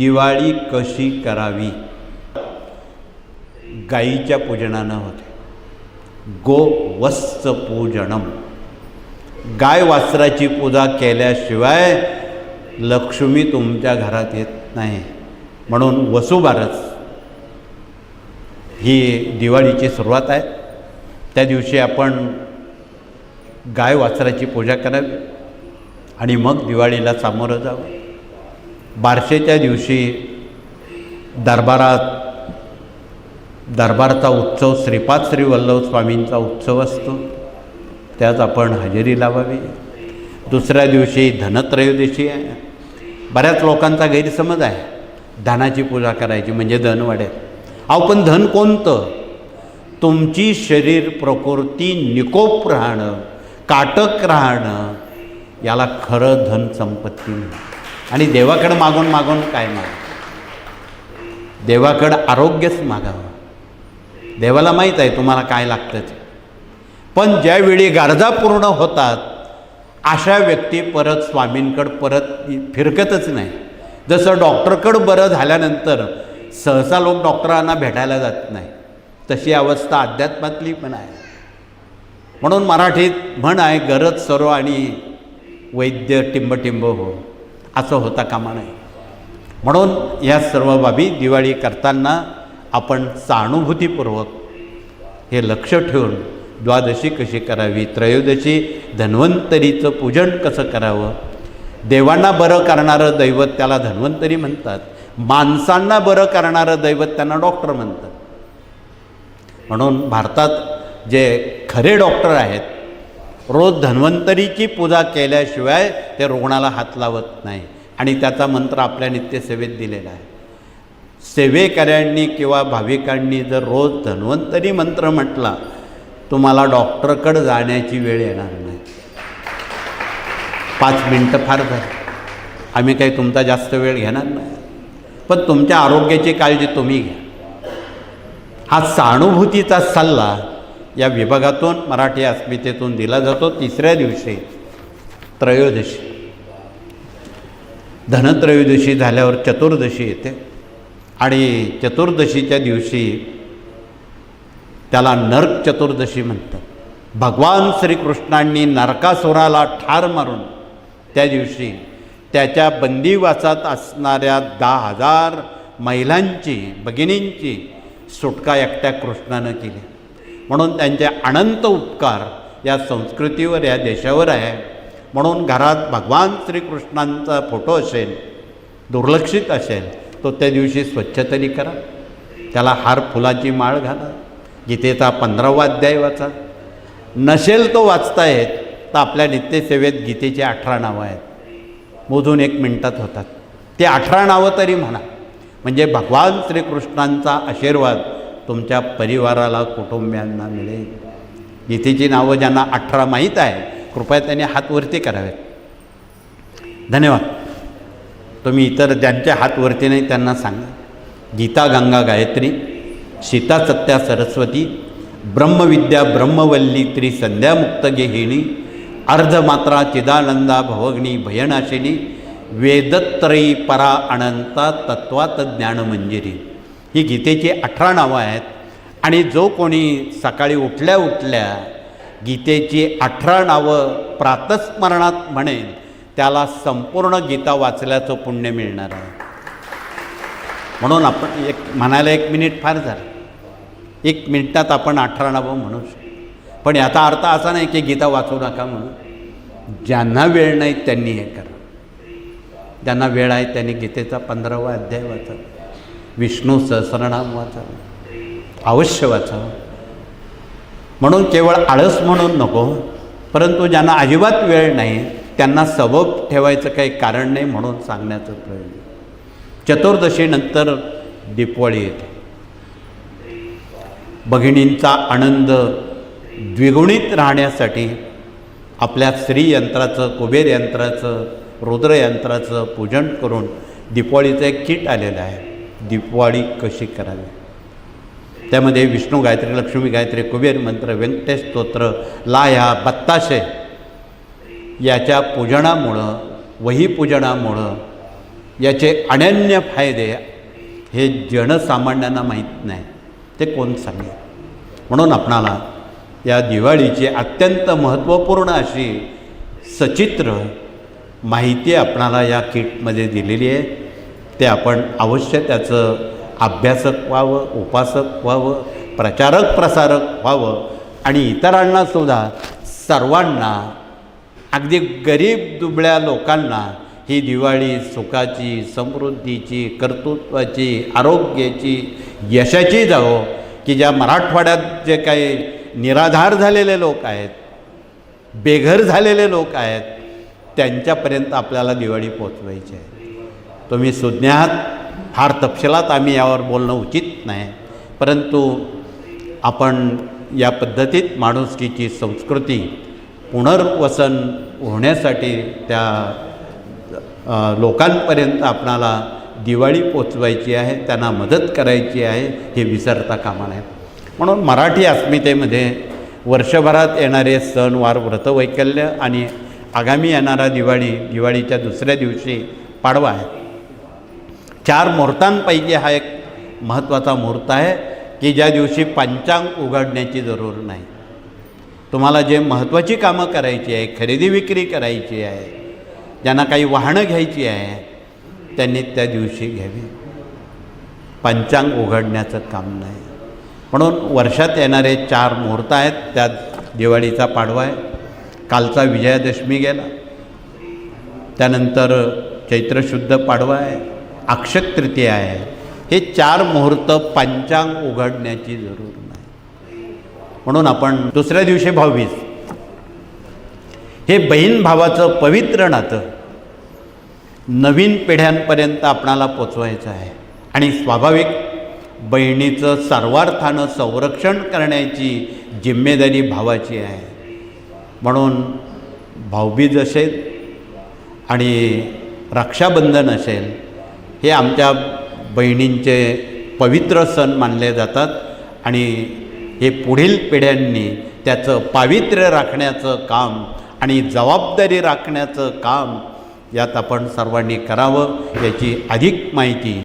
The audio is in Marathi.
दिवाळी कशी करावी? गाईच्या पूजनानं होते. गो वत्स पूजनम. गाय वासराची पूजा केल्याशिवाय लक्ष्मी तुमच्या घरात येत नाही. म्हणून वसुबारस ही दिवाळीची सुरुवात आहे. त्या दिवशी आपण गाय वासराची पूजा करावी आणि मग दिवाळीला सामोरं जावं. बारशेच्या दिवशी दरबारात दरबारचा उत्सव श्रीपाद श्री वल्लभ स्वामींचा उत्सव असतो. त्यात आपण हजेरी लावावी. दुसऱ्या दिवशी धनत्रयोदशी आहे. बऱ्याच लोकांचा गैरसमज आहे. धनाची पूजा करायची म्हणजे धन वाढेल अहो पण धन कोणतं? तुमची शरीर प्रकृती निकोप राहणं काटक राहणं याला खरं धन संपत्ती म्हणतात. आणि देवाकडं मागून मागून काय माग देवाकडं आरोग्यच मागावं. देवाला माहीत आहे तुम्हाला काय लागतं पण ज्यावेळी गरजा पूर्ण होतात अशा व्यक्ती परत स्वामींकडं परत फिरकतच नाही. जसं डॉक्टरकडं बरं झाल्यानंतर सहसा लोक डॉक्टरांना भेटायला जात नाही. तशी अवस्था अध्यात्मातली पण आहे. म्हणून मराठीत म्हण आहे गरज सर्व आणि वैद्य टिंबटिंब हो. असं होता कामा नये. म्हणून या सर्व बाबी दिवाळी करताना आपण सहानुभूतीपूर्वक हे लक्ष ठेवून द्वादशी कशी करावी त्रयोदशी धन्वंतरीचं पूजन कसं करावं देवांना बरं करणारं दैवत त्याला धन्वंतरी म्हणतात माणसांना बरं करणारं दैवत त्यांना डॉक्टर म्हणतात. म्हणून भारतात जे खरे डॉक्टर आहेत रोज धन्वंतरीची पूजा केल्याशिवाय ते रुग्णाला हात लावत नाही. आणि त्याचा मंत्र आपल्या नित्यसेवेत दिलेला आहे. सेवेकऱ्यांनी किंवा भाविकांनी जर रोज धन्वंतरी मंत्र म्हटला तुम्हाला डॉक्टरकडं जाण्याची वेळ येणार नाही. पाच मिनटं फार झाली. आम्ही काही तुमचा जास्त वेळ घेणार नाही. पण तुमच्या आरोग्याची काळजी तुम्ही घ्या. हा सहानुभूतीचा सल्ला या विभागातून मराठी अस्मितेतून दिला जातो तिसऱ्या दिवशी त्रयोदशी. धनत्रयोदशी झाल्यावर चतुर्दशी येते. आणि चतुर्दशीच्या दिवशी त्याला नरक चतुर्दशी म्हणतात. भगवान श्रीकृष्णांनी नरकासुराला ठार मारून त्या दिवशी त्याच्या बंदिवासात असणाऱ्या दहा हजार महिलांची भगिनींची सुटका एकट्या कृष्णानं केली. म्हणून त्यांचे अनंत उपकार या संस्कृतीवर या देशावर आहे. म्हणून घरात भगवान श्रीकृष्णांचा फोटो असेल दुर्लक्षित असेल तो त्या दिवशी स्वच्छ तरी करा. त्याला हार फुलाची माळ घाला. गीतेचा पंधरावा अध्याय वाचा. नसेल तो वाचता येत तर आपल्या नित्यसेवेत गीतेची अठरा नावं आहेत. मोजून एक मिनटात होतात. ते अठरा नावं तरी म्हणा. म्हणजे भगवान श्रीकृष्णांचा आशीर्वाद तुमच्या परिवाराला कुटुंबियांना मिळेल. गीतेची नावं ज्यांना अठरा माहीत आहे कृपया त्यांनी हातवरती करावेत. धन्यवाद. तुम्ही इतर ज्यांच्या हातवरती नाही त्यांना सांगा. गीता गंगा गायत्री सीता सत्या सरस्वती ब्रह्मविद्या ब्रह्मवल्ली त्रिसंध्यामुक्त गेहिणी अर्धमात्रा चिदानंदा भवग्नी भयनाशिनी वेदत्रयी परा अनंता तत्वात ज्ञानमंजिरी. ही गीतेची अठरा नावं आहेत. आणि जो कोणी सकाळी उठल्या उठल्या गीतेची अठरा नावं प्रातस्मरणात म्हणेल त्याला संपूर्ण गीता वाचल्याचं पुण्य मिळणार आहे. म्हणून आपण एक म्हणायला एक मिनिट फार झालं. एक मिनिटात आपण अठरा नावं म्हणू शकतो. पण याचा अर्थ असा नाही की गीता वाचू नका म्हणून. ज्यांना वेळ नाही त्यांनी हे करा. ज्यांना वेळ आहे त्यांनी गीतेचा पंधरावा अध्याय वाचावा विष्णू सहस्रनाम वाचावं अवश्य वाचावं म्हणून केवळ आळस म्हणून नको परंतु ज्यांना अजिबात वेळ नाही त्यांना सबब ठेवायचं काही कारण नाही म्हणून सांगण्याचं प्रयोग चतुर्दशीनंतर दीपवाळी येते. भगिनींचा आनंद द्विगुणित राहण्यासाठी आपल्या स्त्रीयंत्राचं कुबेर यंत्राचं रुद्रयंत्राचं पूजन करून दीपवाळीचं एक किट आलेलं आहे. दीपवाळी कशी करावी? त्यामध्ये विष्णू गायत्री लक्ष्मी गायत्री कुबेर मंत्र व्यंकटेश स्तोत्र लाया बत्ताशे याच्या पूजनामुळं वही पूजनामुळं याचे अनन्य फायदे हे जनसामान्यांना माहीत नाही. ते कोण सांगेल? म्हणून आपणाला या दिवाळीची अत्यंत महत्त्वपूर्ण अशी सचित्र माहिती आपणाला या किटमध्ये दिलेली आहे. ते आपण अवश्य त्याचं अभ्यासक व्हावं उपासक व्हावं प्रचारक प्रसारक व्हावं आणि इतरांनासुद्धा सर्वांना अगदी गरीब दुबळ्या लोकांना ही दिवाळी सुखाची समृद्धीची कर्तृत्वाची आरोग्याची यशाची जावो की ज्या मराठवाड्यात जे काही निराधार झालेले लोक आहेत बेघर झालेले लोक आहेत त्यांच्यापर्यंत आपल्याला दिवाळी पोचवायची आहे. तुम्ही सुज्ञ आहात फार तपशिलात आम्ही यावर बोलणं उचित नाही. परंतु आपण या पद्धतीत माणुसकीची संस्कृती पुनर्वसन होण्यासाठी त्या लोकांपर्यंत आपणाला दिवाळी पोचवायची आहे त्यांना मदत करायची आहे हे विसरता कामा नये. म्हणून मराठी अस्मितेमध्ये वर्षभरात येणारे सणवार व्रतवैकल्य आणि आगामी येणारा दिवाळी दिवाळीच्या दुसऱ्या दिवशी पाडवा आहे. चार मुहूर्तांपैकी हा एक महत्त्वाचा मुहूर्त आहे की ज्या दिवशी पंचांग उघडण्याची जरूर नाही. तुम्हाला जे महत्त्वाची कामं करायची आहे खरेदी विक्री करायची आहे ज्यांना काही वाहनं घ्यायची आहे त्यांनी त्या दिवशी घ्यावी. पंचांग उघडण्याचं काम नाही. म्हणून वर्षात येणारे चार मुहूर्त आहेत त्यात दिवाळीचा पाडवा आहे कालचा विजयादशमी गेला त्यानंतर चैत्रशुद्ध पाडवा आहे अक्षक तृतीया आहे. हे चार मुहूर्त पंचांग उघडण्याची जरूर नाही. म्हणून आपण दुसऱ्या दिवशी भाऊबीज. हे बहीण भावाचं पवित्र नातं नवीन पिढ्यांपर्यंत आपणाला पोचवायचं आहे. आणि स्वाभाविक बहिणीचं सर्वार्थानं संरक्षण करण्याची जिम्मेदारी भावाची आहे. म्हणून भाऊबीज असेल आणि रक्षाबंधन असेल हे आमच्या बहिणींचे पवित्र सण मानले जातात आणि हे पुढील पिढ्यांनी त्याचं पावित्र्य राखण्याचं काम आणि जबाबदारी राखण्याचं काम यात आपण सर्वांनी करावं याची अधिक माहिती